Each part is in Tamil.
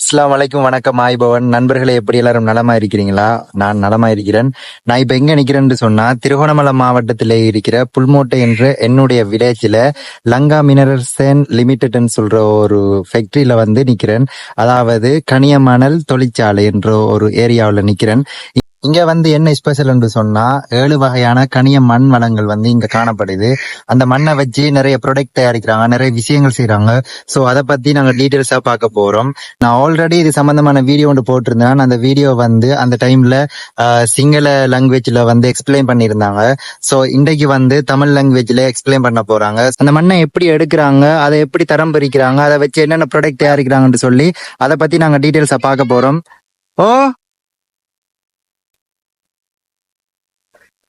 அஸ்லாம் வலைக்கும் வணக்கம். ஆய்பவன் நண்பர்களே எப்படி எல்லாரும் நலமா இருக்கிறீங்களா? நான் நலமா இருக்கிறேன். நான் இப்ப எங்க நிக்கிறேன்னு சொன்னா திருகோணமலை மாவட்டத்திலே இருக்கிற புல்மோட்டை என்ற என்னுடைய வில்லேஜ்ல லங்கா மினரல்சேன் லிமிடெட்னு சொல்ற ஒரு ஃபேக்டரியில வந்து நிக்கிறேன். அதாவது கனியமணல் தொழிற்சாலை என்ற ஒரு ஏரியாவில் நிக்கிறேன். இங்க வந்து என்ன ஸ்பெஷல் என்று சொன்னா ஏழு வகையான கனிய மண் வளங்கள் வந்து இங்க காணப்படுது. அந்த மண்ணை வச்சு நிறைய ப்ரொடக்ட் தயாரிக்கிறாங்க நிறைய விஷயங்கள் செய்யறாங்க சோ அதை பத்தி நாங்க டீட்டெயில்ஸா பார்க்க போறோம். நான் ஆல்ரெடி இது சம்பந்தமான வீடியோ ஒன்று போட்டிருந்தேன். அந்த வீடியோ வந்து அந்த டைம்ல சிங்கள லாங்குவேஜ்ல வந்து எக்ஸ்பிளைன் பண்ணியிருந்தாங்க. சோ இன்றைக்கு வந்து தமிழ் லாங்குவேஜ்ல எக்ஸ்பிளைன் பண்ண போறாங்க. அந்த மண்ணை எப்படி எடுக்கிறாங்க அதை எப்படி தரம் பிரிக்கிறாங்க அதை வச்சு என்னென்ன ப்ராடக்ட் தயாரிக்கிறாங்கன்னு சொல்லி அதை பத்தி நாங்க டீட்டெயில்ஸா பார்க்க போறோம். ஓ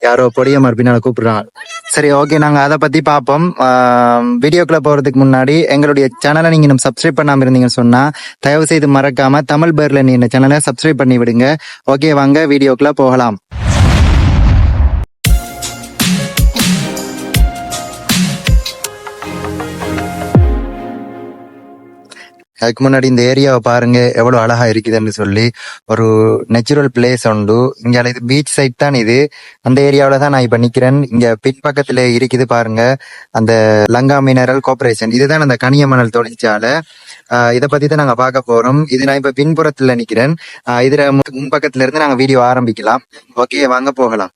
யாரோ பொடிய மறுபினால கூப்பிடுறாங்க சரி ஓகே நாங்க அதை பத்தி பார்ப்போம். வீடியோக்குள்ள போறதுக்கு முன்னாடி எங்களுடைய சேனலை நீங்க இன்னும் சப்ஸ்கிரைப் பண்ணாம இருந்தீங்கன்னு சொன்னா தயவு செய்து மறக்காம தமிழ் பேர்ல நீ இந்த சேனலை சப்ஸ்கிரைப் பண்ணி விடுங்க. ஓகே வாங்க வீடியோக்குள்ள போகலாம். அதுக்கு முன்னாடி இந்த ஏரியாவை பாருங்க எவ்வளோ அழகா இருக்குதுன்னு சொல்லி ஒரு நேச்சுரல் பிளேஸ் உண்டு. இங்கே இது பீச் சைட் தான் இது. அந்த ஏரியாவில் தான் நான் இப்போ நிற்கிறேன் இங்கே பின்பக்கத்தில் இருக்குது பாருங்க அந்த லங்கா மினரல் கார்பரேஷன் இதுதான் அந்த கனியமணல் தொழிற்சாலை. இதை பற்றி தான் நாங்கள் பார்க்க போகிறோம் இது நான் இப்போ பின்புறத்தில் நிற்கிறேன் இதில் இதுல மு- முன்பக்கத்துல இருந்து நாங்கள் வீடியோ ஆரம்பிக்கலாம். ஓகே வாங்க போகலாம்.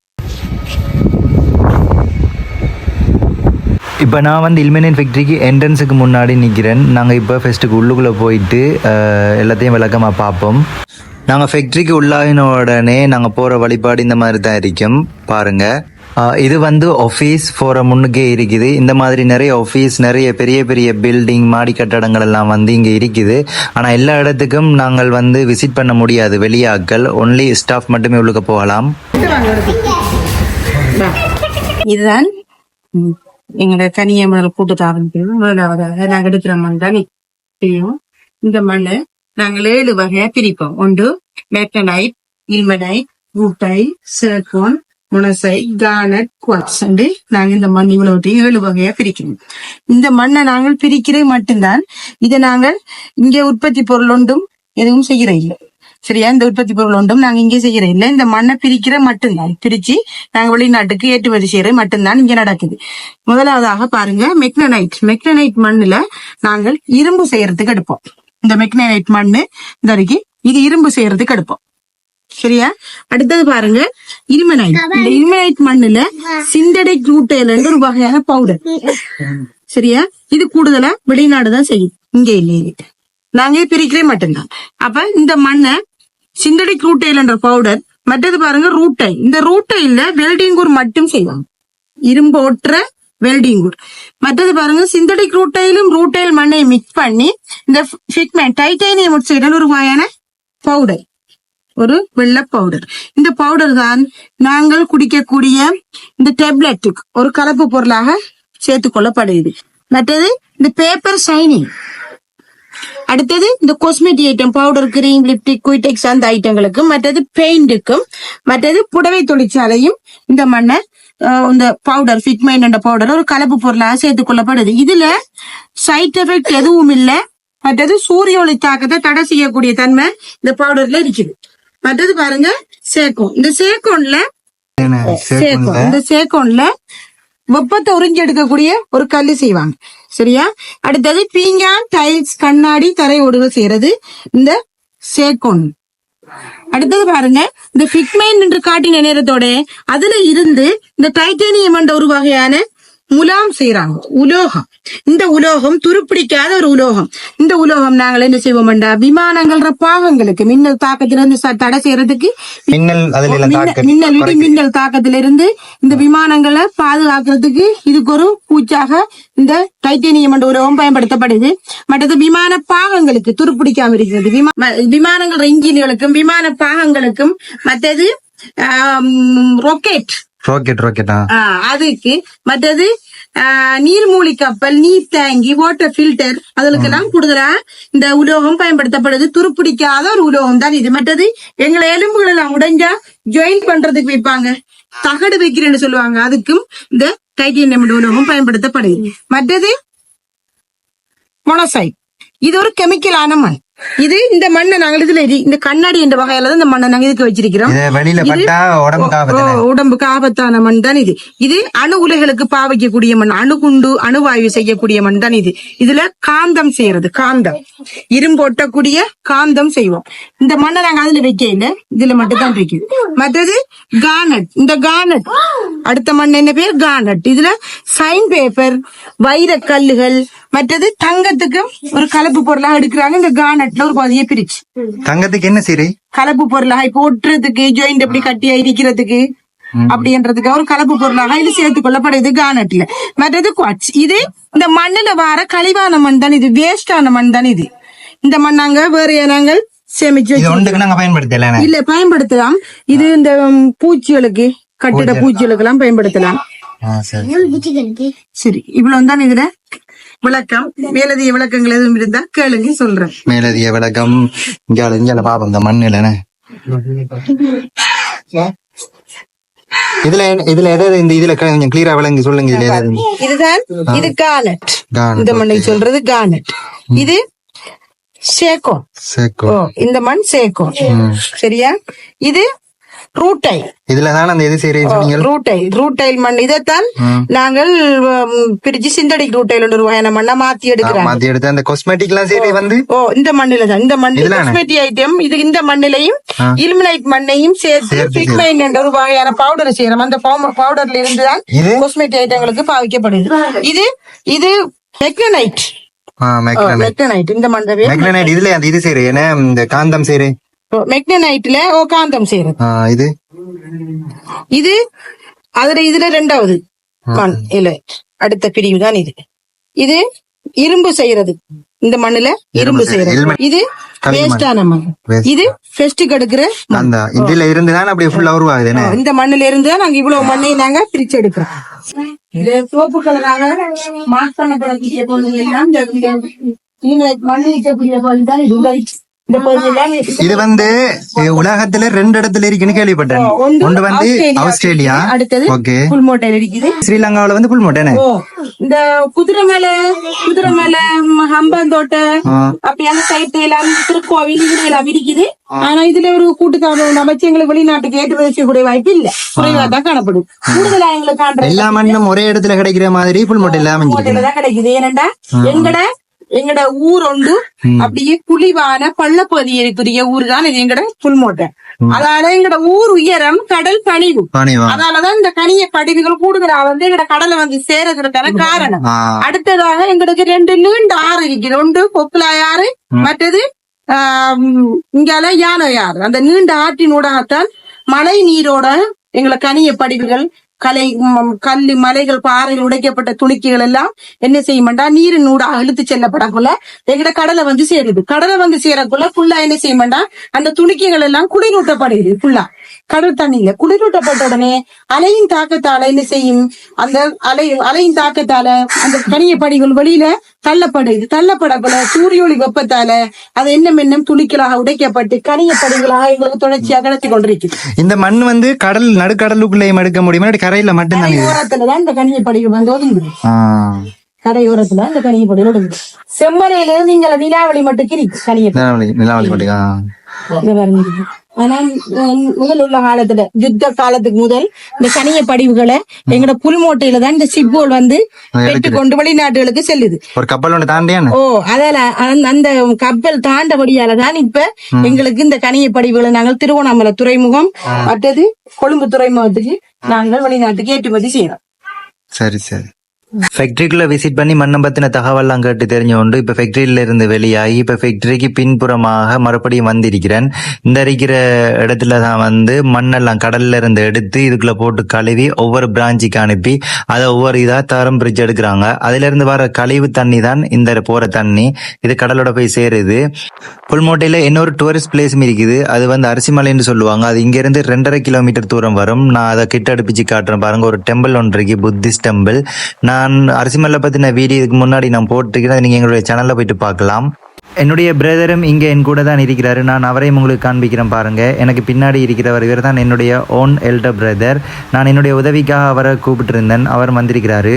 இப்போ நான் வந்து இல்மினியன் ஃபேக்ட்ரிக்கு என்ட்ரன்ஸுக்கு முன்னாடி நிற்கிறேன் நாங்கள் இப்போ ஃபெஸ்ட்டுக்கு உள்ளுக்குள்ளே போயிட்டு எல்லாத்தையும் விளக்கமாக பார்ப்போம். நாங்கள் ஃபேக்ட்ரிக்கு உள்ளாகின உடனே நாங்கள் போகிற வழிபாடு இந்த மாதிரி தான் இருக்கும். பாருங்கள் இது வந்து ஆஃபீஸ் போகிற முன்னுக்கே இருக்குது. இந்த மாதிரி நிறைய ஆஃபீஸ் நிறைய பெரிய பெரிய பில்டிங் மாடி கட்டடங்கள் எல்லாம் வந்து இங்கே இருக்குது. ஆனால் எல்லா இடத்துக்கும் நாங்கள் வந்து விசிட் பண்ண முடியாது. வெளியாட்கள் ஒன்லி ஸ்டாஃப் மட்டுமே உள்ளுக்க போகலாம். இதுதான் எங்களை எங்களோட கனியமணல் கூட்டு தாவரத்தில் முதலாவதாக நாங்கள் எடுக்கிற மண் தான்? செய்யும் இந்த மண்ணை நாங்கள் ஏழு வகையா பிரிப்போம். ஒன்று மெட்டனைட் ilmenite rutile silicon monazite garnet quartz. என்று நாங்க இந்த மண் இவ்வளவு ஏழு வகையா பிரிக்கிறோம். இந்த மண்ணை நாங்கள் பிரிக்கிறது மட்டும்தான். இதை நாங்கள் இங்கே உற்பத்தி பொருள் ஒன்றும் எதுவும் செய்கிற இல்லை சரியா? இந்த உற்பத்தி பொருள் ஒன்றும் நாங்க இங்கே செய்யறோம் இல்ல. இந்த மண்ணை பிரிக்கிற மட்டும்தான். பிரிச்சு நாங்க வெளிநாட்டுக்கு ஏற்றுமதி செய்யறது மட்டும்தான் இங்க நடக்குது. முதலாவதாக பாருங்க மெக்னனைட் மெக்னனைட் மண்ணுல நாங்கள் இரும்பு செய்யறதுக்கு எடுப்போம். இந்த மெக்னனைட் மண்ணு இந்த அருகே இது இரும்பு செய்யறதுக்கு எடுப்போம். சரியா? அடுத்தது பாருங்க இருமனைட் இந்த இருமனைட் மண்ணுல சிந்தடை ரூட்டைல் ஒரு வகையான பவுடர் சரியா? இது கூடுதலா வெளிநாடு தான் செய்யும். இங்க இல்லையே இது. நாங்க பிரிக்கிறே மட்டும்தான். அப்ப இந்த மண்ணை சிந்தடிக் ரூட்டைல் என்ற பவுடர் மற்றது பாருங்க ரூட்டை இந்த ரூட்டைல வெல்டிங்கூர் மட்டும் செய்வாங்க. இரும்பு ஒட்டுற வெல்டிங்கூர் மற்றது பாருங்க சிந்தடிக் ரூட்டைலும் ரூட்டைல் மண்ணை மிக்ஸ் பண்ணி இந்த ஃபிக்மெண்ட் டைட்டேனியம் முடிச்ச ஒரு வகையான பவுடர் ஒரு வெள்ளை பவுடர் இந்த பவுடர் தான் நாங்கள் குடிக்கக்கூடிய இந்த டேப்லெட்டுக்கு ஒரு கலப்பு பொருளாக சேர்த்து கொள்ளப்படுகிறது. மற்றது இந்த பேப்பர் ஷைனிங் அடுத்தது இந்த cosmetic item powder cream lipstick Cutex அந்த ஐட்டங்களுக்கும் மற்றது பெயிண்ட்டுக்கும் மற்றது புடவை தொழிற்சாலையும் இந்த மண்ணை இந்த பவுடர் ஃபிக்மைண்ட் என்ற பவுடர் ஒரு கலப்பு பொருளாக சேர்த்துக் கொள்ளப்படுது. இதுல சைட் எஃபெக்ட் எதுவும் இல்ல. மற்றது சூரிய ஒளி தாக்கத்தை தடை செய்யக்கூடிய தன்மை இந்த பவுடர்ல இருக்குது. மற்றது பாருங்க சேக்கோன் இந்த சேக்கோன்ல சேக்கோன் இந்த சேக்கோன்ல வெப்பத்தை உறிஞ்சி எடுக்கக்கூடிய ஒரு கல் செய்வாங்க. சரியா? அடுத்தது பீங்கான் டைல்ஸ் கண்ணாடி தரை ஓடுகள் செய்யறது இந்த சேக்கோன் அடுத்தது பாருங்க இந்த பிக்மைன் என்று காட்டின நேரத்தோட அதுல இருந்து இந்த டைட்டேனியம் என்ற ஒரு வகையான முலாம் செய்யறாங்க உலோகம். இந்த உலோகம் துருப்பிடிக்காத ஒரு உலோகம். இந்த உலோகம் நாங்கள் என்ன செய்வோம்டா விமானங்கள்ற பாகங்களுக்கு மின்னல் தாக்கத்திலிருந்து ச- தடை செய்யறதுக்கு மின்னல் மின்னல் இடி மின்னல் தாக்கத்திலிருந்து இந்த விமானங்களை பாதுகாக்கிறதுக்கு இதுக்கு ஒரு பூச்சாக இந்த டைட்டேனியம் என்ற உலோகம் பயன்படுத்தப்படுது. மற்றது விமான பாகங்களுக்கு துருப்பிடிக்காம இருக்கிறது. விமானங்கள் இன்ஜின்களுக்கும் விமான பாகங்களுக்கும் மற்றது ராக்கெட் ராக்கெட் ராக்கெட்டா அதுக்கு மற்றது நீர்மூழ்கி கப்பல் நீர் டேங்கி வாட்டர் ஃபில்டர் அதுக்கெல்லாம் கூடுதலா இந்த உலோகம் பயன்படுத்தப்படுது துருப்பிடிக்காத ஒரு உலோகம் தான் இது மற்றது எங்களை எலும்புகள் எல்லாம் உடைஞ்சா ஜாயின் பண்றதுக்கு வைப்பாங்க தகடு வைக்கிறேன்னு சொல்லுவாங்க அதுக்கும் இந்த டைட்டேனியம் உலோகம் பயன்படுத்தப்படுது மற்றது மொனசைட் இது ஒரு கெமிக்கலான மண் இது இந்த மண்ணை நாங்கள் இதுல இந்த கண்ணாடி என்ற வகையில தான் இந்த மண்ணை நாங்க இதுக்கு வச்சிருக்கிறோம். உடம்புக்கு ஆபத்தான? மண் தான் இது. இது அணு உலைகளுக்கு பாவிக்கக்கூடிய மண் அணுகுண்டு அணுவாயு செய்யக்கூடிய மண் தான் இது. இதுல காந்தம் செய்யறது காந்தம். இரும்பு ஒட்டக்கூடிய காந்தம் செய்வோம். இந்த மண்ணை நாங்க அதுல வைக்கல இதுல மட்டும் தான் வைக்குது. மற்றது கானட் இந்த கானட் அடுத்த மண் என்ன பேர்? கானட் இதுல சைன் பேப்பர் வைர கல்லுகள் மற்றது தங்கத்துக்கு ஒரு கலப்பு பொருளாக எடுக்கிறாங்க. இந்த கானட்ல ஒரு பிரிச்சு. தங்கத்துக்கு என்ன சரி? கலப்பு பொருளாக இப்ப ஒட்டுறதுக்கு ஜாயிண்ட் எப்படி கட்டியா இருக்கிறதுக்கு அப்படின்றதுக்கு ஒரு கலப்பு பொருளாக இது சேர்த்துக் கொள்ளப்படுது கானட்ல மற்றது குவாட்ஸ் இது இந்த மண்ணுல வர கழிவான மண் தான் இது வேஸ்டான மண் தான் இது. இந்த மண் நாங்க வேற நாங்கள் சேமிச்சு இது வச்சிருக்கோம். ஒன்றுக்கு நாங்க பயன்படுத்தல இல்ல பயன்படுத்தலாம். இது இந்த பூச்சிகளுக்கு கட்டிட பூச்சிகளுக்கு எல்லாம் பயன்படுத்தலாம். சரி. சரி இவ்வளவு தான் இதுல. விளக்கம். மேலதிக விளக்கங்கள் எதுவும் இருந்தா கேளுங்க சொல்றேன். மேலதிக விளக்கம். இங்கால இங்கால பாப்போம் இந்த மண் இல்லைன்னு இதுல இதுல எதாவது இந்த இதுல கொஞ்சம் கிளியரா விளங்கி சொல்லுங்க இதுல எதாவது இதுதான் இது கானட். இந்த மண்ணை சொல்றது கானட். இது சேக்கோ சேக்கோ இந்த மண் சேக்கோ சரியா? இது ரூட்டை இதுல தானே அந்த சரி சொன்னீங்க? ரூட்டை ரூட்டைல் மண். இதைத்தான் நாங்கள் பிரிச்சு சிந்தடிக் ரூட்டைல் ஒரு வகையான மண்ணை மாத்தி எடுக்கிறாங்க மாத்தி எடுத்து அந்த காஸ்மெட்டிக் எல்லாம் சரி வந்து? ஓ இந்த மண்ணில தான். இந்த மண்? காஸ்மெட்டிக் ஐட்டம் இது இந்த மண்ணிலையும் இலுமினைட் மண்ணையும் சேர்த்து பிக்மைன் என்ற ஒரு வகையான பவுடர் செய்யறோம் அந்த பவுடர்ல இருந்து தான் காஸ்மெட்டிக் ஐட்டங்களுக்கு பாவிக்கப்படுது. இது இது மெக்னனைட் மெக்னனைட் இந்த மண் மெக்னனைட் இதுல அந்த இது சரி என்ன இந்த காந்தம் சரி மெக்னனைட்ல காந்தம் செய்யறது இது? இது அதுல இதுல ரெண்டாவது இல்ல அடுத்த பிரிவு தான் இது. இது இரும்பு செய்யறது. இந்த மண்ணுல இரும்பு செய்யறது. இது. வேஸ்டான மண். இது ஃபெஸ்டுக்கு எடுக்கிற. அந்த இதுல இருந்து தானே அப்படியே ஃபுல்லா உருவாகுது இந்த மண்ணுல இருந்து தான் நாங்க இவ்வளவு மண்ணையும் நாங்க பிரிச்சு எடுக்கிறோம். இது சிவப்பு கலராக மாற்றக்கூடிய பொருள் எல்லாம் இந்த- இந்த- இந்த மண்ணு இருக்கக்கூடிய பொருள் தான் இது வந்து உலகத்துல ரெண்டு இடத்துல இருக்குன்னு கேள்விப்பட்டேன். ஒன்று வந்து ஆஸ்திரேலியா. அடுத்தது ஓகே. புல்மோட்டையில் இருக்குது. ஸ்ரீலங்காவில வந்து புல் மோட்டேனே ஓ இந்த குதிரை மேல குதிரை மேல ஹம்பந்தோட்டை அப்படி அந்த சைட்டு எல்லாம் திருக்கோவில் எல்லாம் இருக்குது. ஆனா இதுல ஒரு கூட்டுத்தாபம் அமைச்சு எங்களுக்கு வெளிநாட்டுக்கு ஏற்றுமதி செய்யக்கூடிய வாய்ப்பு இல்ல. குறைவா தான் காணப்படும். கூடுதலா எங்களுக்கு எல்லா மண்ணும் ஒரே இடத்துல கிடைக்கிற மாதிரி புல் மோட்டை இல்லாம அமைஞ்சிருக்கு தான் கிடைக்குது. ஏனண்டா எங்கட எங்கட ஊர் ஒன்று அப்படியே குழிவான பள்ளப்பகுதிக்குரிய ஊர் தான் இது எங்கட புல்மோட்டை. அதனால எங்கட ஊர் உயரம் கடல் பணிவு பணிவா அதனாலதான் இந்த கனிய படிவுகள் கூடுதலா வந்து எங்கட கடலை வந்து சேரதுக்கான காரணம். அடுத்ததாக எங்களுக்கு ரெண்டு நீண்ட ஆறு இருக்குது. ஒன்று கொக்குலாய் ஆறு மற்றது இங்கால யானை ஆறு. அந்த நீண்ட ஆற்றின் ஊடாகத்தான் மழை நீரோட எங்களை கனிய படிவுகள் கலை கல் கல்லு மலைகள் பாறைகள் உடைக்கப்பட்ட துணிக்கைகள் எல்லாம் என்ன செய்யுமாண்டா நீரின் ஊடாக இழுத்து செல்லப்படக்குள்ள எங்கட கடலை வந்து சேருது. கடலை வந்து சேரக்குள்ள ஃபுல்லா என்ன செய்யுமாண்டா அந்த துணிக்கைகள் எல்லாம் குளிரூட்டப்படுது ஃபுல்லா கடல் தண்ணியில குளிரூட்டப்பட்ட உடனே அலையின் தாக்கத்தால என்ன செய்யும்? அந்த அலை அலையின் தாக்கத்தால அந்த கனிய படிகள் வெளியில தள்ளப்படுது. தள்ளப்படக்குள்ள சூரிய ஒளி வெப்பத்தால அது என்ன என்னும் துணிக்களாக உடைக்கப்பட்டு கனிய படிகளாக எங்களுக்கு தொடர்ச்சியாக கிடைச்சி கொண்டிருக்குது. இந்த மண் வந்து கடல் நடுக்கடலுக்குள்ளேயும் எடுக்க முடியுமா. கரையில மட்டும்தான் ஓரத்துலதான் இந்த கனிய படிகள் வந்து ஒதுங்குது. ஆ, கரையோரத்துல அந்த கனிய படிகள் ஒதுங்குது. செம்மலையில இருந்து இங்க நிலாவளி மட்டும் கிரிக்கு கனிய நிலாவளி நிலாவளி மட்டும். ஆனா முதல் உள்ள காலத்துல யுத்த காலத்துக்கு முதல் இந்த கனிய படிவுகளை எங்கட புல்மோட்டையில தான் இந்த சிப்போல் வந்து பெற்றுக்கொண்டு வெளிநாட்டுகளுக்கு செல்லுது. ஒரு கப்பல் ஓ அதால அந்த- அந்த கப்பல் தாண்டபடியால தான் இப்ப எங்களுக்கு இந்த கனிய படிவுகளை நாங்கள் திருவண்ணாமலை துறைமுகம் மற்றது கொழும்பு துறைமுகத்துக்கு நாங்கள் வெளிநாட்டுக்கு ஏற்றுமதி செய்யறோம். சரி சரி. ஃபேக்டரிக்குள்ள விசிட் பண்ணி மண்ணை பத்தின தகவல்லாம் கேட்டு தெரிஞ்சு இப்ப ஃபேக்டரியில இருந்து வெளியாகி இப்ப ஃபேக்டரிக்கு பின்புறமாக மறுபடியும் வந்திருக்கிறேன். இந்த இருக்கிற இடத்துல தான் வந்து மண்ணெல்லாம் கடல்ல இருந்து எடுத்து இதுக்குள்ள போட்டு கழுவி ஒவ்வொரு பிரான்ச்சுக்கு அனுப்பி அதை ஒவ்வொரு இதா தரம் பிரிட்ஜ் எடுக்கிறாங்க. அதுல இருந்து வர கழிவு தண்ணி தான் இந்த போற தண்ணி. இது கடலோட போய் சேருது. புல்மோட்டையில இன்னொரு டூரிஸ்ட் பிளேஸும் இருக்குது. அது வந்து அரிசிமலைன்னு சொல்லுவாங்க. அது இங்க இருந்து ரெண்டரை கிலோமீட்டர் தூரம் வரும். நான் அதை கிட்ட அடுப்பிச்சு காட்டுறேன். பாருங்க ஒரு டெம்பிள் ஒன்று இருக்கு புத்திஸ்ட் டெம்பிள் நான் அரிசிமலை பத்தின வீடியோ இதுக்கு முன்னாடி நான் போட்டிருக்கிறேன். அதை நீங்க எங்களுடைய சேனல்ல போயிட்டு பார்க்கலாம். என்னுடைய பிரதரும் இங்கே என் கூட தான் இருக்கிறாரு. நான் அவரையும் உங்களுக்கு காண்பிக்கிறேன் பாருங்க. எனக்கு பின்னாடி இருக்கிறவர் இவர் தான் என்னுடைய ஓன் எல்டர் பிரதர் நான் என்னுடைய உதவிக்காக அவரை கூப்பிட்டு இருந்தேன் அவர் வந்திருக்கிறாரு.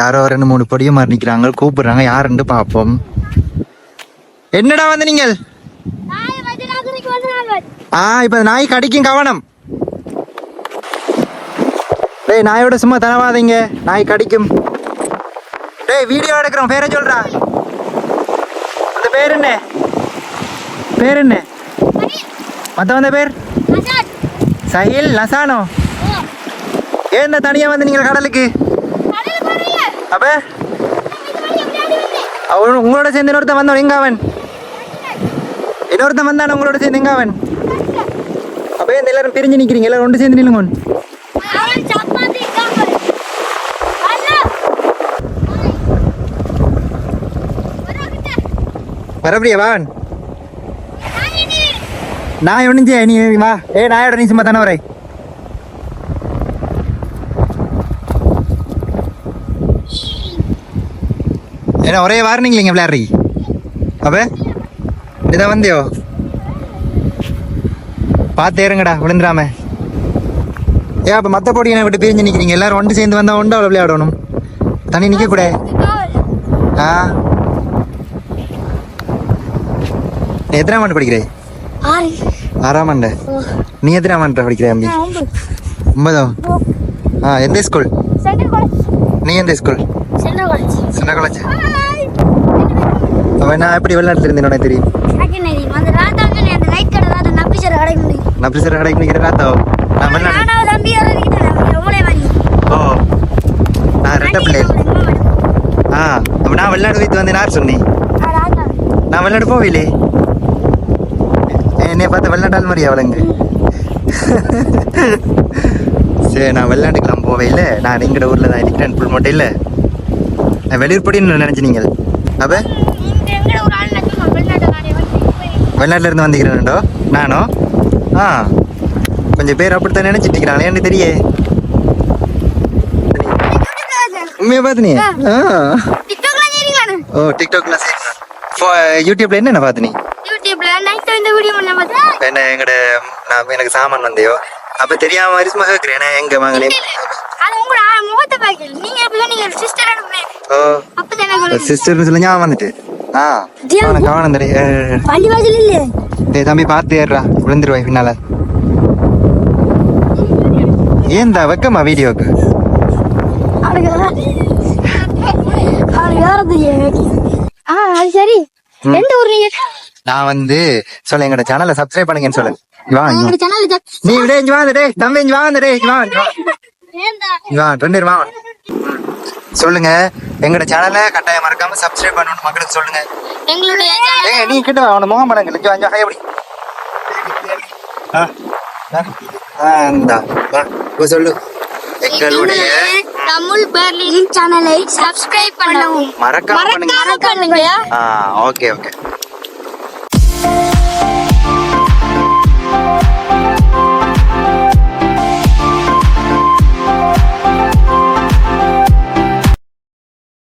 யாரோ ரெண்டு மூணு பொடிய மாதிரி நிக்கிறாங்க கூப்பிடுறாங்க. யாருன்னு பார்ப்போம். என்னடா வந்து நீங்கள்? நான் ஆ இப்ப நாய் கடிக்கும் கவனம். டேய் நாயோட சும்மா தரவாதீங்க நாய் கடிக்கும். டேய் வீடியோ எடுக்கிறோம். பேரை சொல்றா. அந்த பேர் என்ன? பேர் என்ன? மத்த வந்த பேர்? சஹில் நசானோ ஏன் இந்த தனியா வந்து நீங்கள் கடலுக்கு? அப்ப? அவன் உங்களோட சேர்ந்து இன்னொருத்தன் வந்தவன் எங்க அவன்? இன்னொருத்தன் வந்தான் உங்களோட சேர்ந்து எங்க அவன்? அப்ப எல்லாரும் பிரிஞ்சு நிக்கிறீங்க? எல்லாரும் ஒன்று சேர்ந்து நில்லுங்க. வரப்படியா வாவன் நான் இனி நான் நீ வா ஏ நாயோட நீ சும்மா தானே வரை. ஏன்னா ஒரே வாரணிங்களா இல்லைங்க விளையாடுறீ. அப்ப இதான் வந்தியோ? பார்த்து ஏறுங்கடா விழுந்துடாம. ஏன் அப்போ மற்ற போட்டி என்ன விட்டு பிரிஞ்சு நிற்கிறீங்க எல்லாரும் ஒன்று சேர்ந்து வந்தால் ஒன்று அவ்வளோ விளையாடணும்? தனி நிற்கக்கூட ஆ நீ எத்தனாம் ஆண்டு படிக்கிறே? ஆறு. ஆறாம் ஆண்டு. நீ எத்தனாம் ஆண்டு படிக்கிற அம்பி ஒன்பதோ. ஆ எந்த ஸ்கூல்? நீ எந்த ஸ்கூல்? Central college. அவன் நான் எப்படி இருந்தேன் உனக்கு தெரியும்? ரைட் கடை கடை முடியும் நான் மாதிரி. ஓ. நான் ரெட்ட பிள்ளை. ஆ அப்போ நான் வெளிநாடு வைத்து வந்தேன் யார் சொன்னி நான் வெளிநாடு போவிலே என்னைய பார்த்து வெளிநாட்டால் மாதிரி அவளுங்க? சரி நான் வெளிநாட்டுக்கெல்லாம் போவேல நான் எங்கட ஊரில் தான் இருக்கிறேன் புல் மட்டும் இல்லை. நான் வெளியூர் படின்னு நினச்சி நீங்கள் அப்போ? எங்கட ஒரு ஆள் நச்சு வெளிநாட்டுக்காரே வந்து வெளிநாட்டில் இருந்து வந்துக்கிறேன்டோ நானோ? ஆ. கொஞ்சம் பேர் அப்படித்தான் நினைச்சிட்டு இருக்கிறாங்களே எனக்கு தெரியே உண்மையை பார்த்து ஆ. ஓ டிக்டாக்ல யூடியூப்ல என்னென்ன பார்த்து நீ யூடியூப்ல நைட் இந்த வீடியோ பண்ண பார்த்தா என்ன எங்கட நான் எனக்கு சாமான் வந்தையோ? அப்ப தெரியாம மாதிரி சும்மா கேட்கிறேன் எங்க வாங்கினேன் அது உங்களோட ஆ- முகத்தை பார்க்கல. நீங்க எப்படி நீங்க சிஸ்டர் ஓ. அப்பதான் எனக்கு சிஸ்டர்னு சொல்லி ஞாபகம் வந்துட்டு. ஆ கவனம் வாசல் டேய் தம்பி பார்த்து ஏறுறா விழுந்துருவாய் பின்னால. ஏன்டா வெக்கமா வீடியோக்கு? ஆ அது சரி. எந்த ஊர் நீங்க? நான் வந்து சொல்ல எங்கட சேனலை சப்ஸ்கிரைப் பண்ணுங்கன்னு சொல்லு இங்க வா இங்க வா. நீ விட இங்க வாங்க டேய் தம்பி இங்க இங்க வா இங்க வா. ஏந்தா இங்க வா ரெண்டு பேரும் வாங்க சொல்லுங்க எங்கட சேனலை கட்டாயம் மறக்காம சப்ஸ்கிரைப் பண்ணணும் மக்களுக்கு சொல்லுங்க. எங்களுடைய ஏங்க நீ கிட்ட வா அவன முகம் படங்கள் இங்க வாங்க ஹை எப்படி ஆ ஆ, ஆ இந்தா வா. இப்போ சொல்லு. எங்களுடைய தமிழ் பெர்லின் சேனலை சப்ஸ்கிரைப் பண்ணவும் மறக்காம பண்ணுங்க மறக்காம பண்ணுங்க. ஆ ஓகே ஓகே